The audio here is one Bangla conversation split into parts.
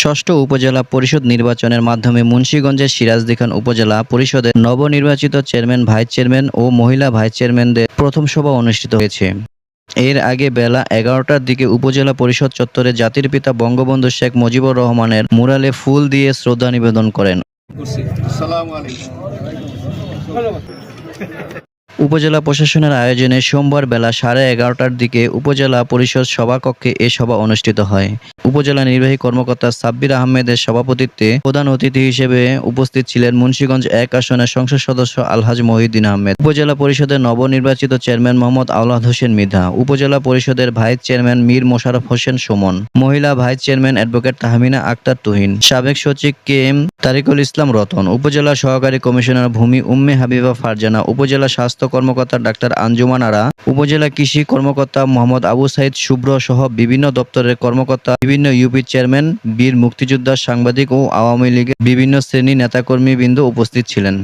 ষষ্ঠ উপজেলা পরিষদ নির্বাচনের মাধ্যমে মুন্সিগঞ্জের সিরাজদিখান উপজেলা পরিষদের নবনির্বাচিত চেয়ারম্যান, ভাইস চেয়ারম্যান ও মহিলা ভাইস চেয়ারম্যানদের প্রথম সভা অনুষ্ঠিত হয়েছে। এর আগে বেলা এগারোটার দিকে উপজেলা পরিষদ চত্বরে জাতির পিতা বঙ্গবন্ধু শেখ মুজিবুর রহমানের মুরালে ফুল দিয়ে শ্রদ্ধা নিবেদন করেন। উপজেলা প্রশাসনের আয়োজনে সোমবার বেলা সাড়ে এগারোটার দিকে উপজেলা পরিষদ সভাকক্ষে এ সভা অনুষ্ঠিত হয়। উপজেলা নির্বাহী কর্মকর্তা সাব্বির আহমেদের সভাপতিত্বে প্রধান অতিথি হিসেবে উপস্থিত ছিলেন মুন্সীগঞ্জ এক আসনের সংসদ সদস্য আলহাজ মহিউদ্দিন আহমেদ। উপজেলা পরিষদের নবনির্বাচিত চেয়ারম্যান মোহাম্মদ আওলাদ হোসেন মিধা। উপজেলা পরিষদের ভাইস চেয়ারম্যান মীর মোশারফ হোসেন সুমন। মহিলা vice chairman advocate Tahmina Akter Tuhin. সাবেক সচিব কে এম তারিকুল ইসলাম রতন, উপজেলা সহকারী কমিশনার ভূমি উম্মে হাবিবা ফারজানা, উপজেলা স্বাস্থ্য কর্মকর্তা ডাক্তার আঞ্জুমান আরা উপজেলা কৃষি কর্মকর্তা মোহাম্মদ আবু সাইদ শুভ্র সহ বিভিন্ন দপ্তরের কর্মকর্তা, বিভিন্ন ইউপি চেয়ারম্যান, বীর মুক্তিযোদ্ধা সাংবাদিক ও আওয়ামী লীগের বিভিন্ন শ্রেণি নেতাকর্মী বৃন্দ উপস্থিত ছিলেন।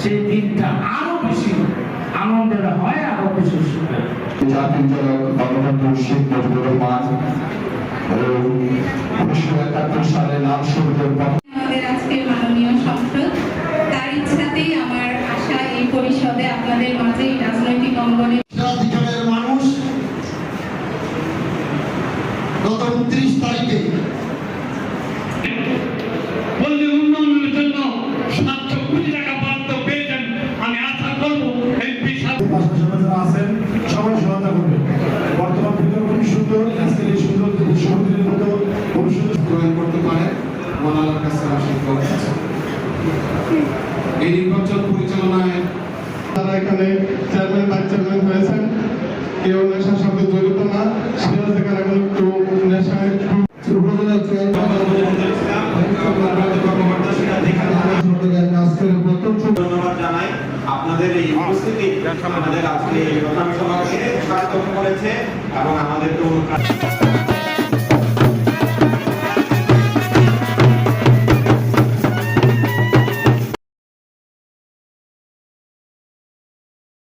সেই দিনটা আরও বেশি আনন্দের হয় আরও বেশি সুন্দর জাতির জনক বঙ্গবন্ধু শেখ মুজিবুর রহমান উনিশশো একাত্তর সালে লাল সবুজের আমাদের আজকে মাননীয় সংসদ তার ইচ্ছাতেই আমার আশা এই পরিষদে আপনাদের মাঝে এই রাজনৈতিক অঙ্গনে মানুষ গত উনত্রিশ তারিখে এই নির্বাচন পরিচালনায় তারা এখানে চেয়ারম্যান ভাইস চেয়ারম্যান হয়েছেন কেউ নেশার সাথে জড়িত না দেখার এখন একটু নেশায় আপনাদের এই উপস্থিতি আমাদের আজকে এই সমাবেশে করেছে এবং আমাদেরকে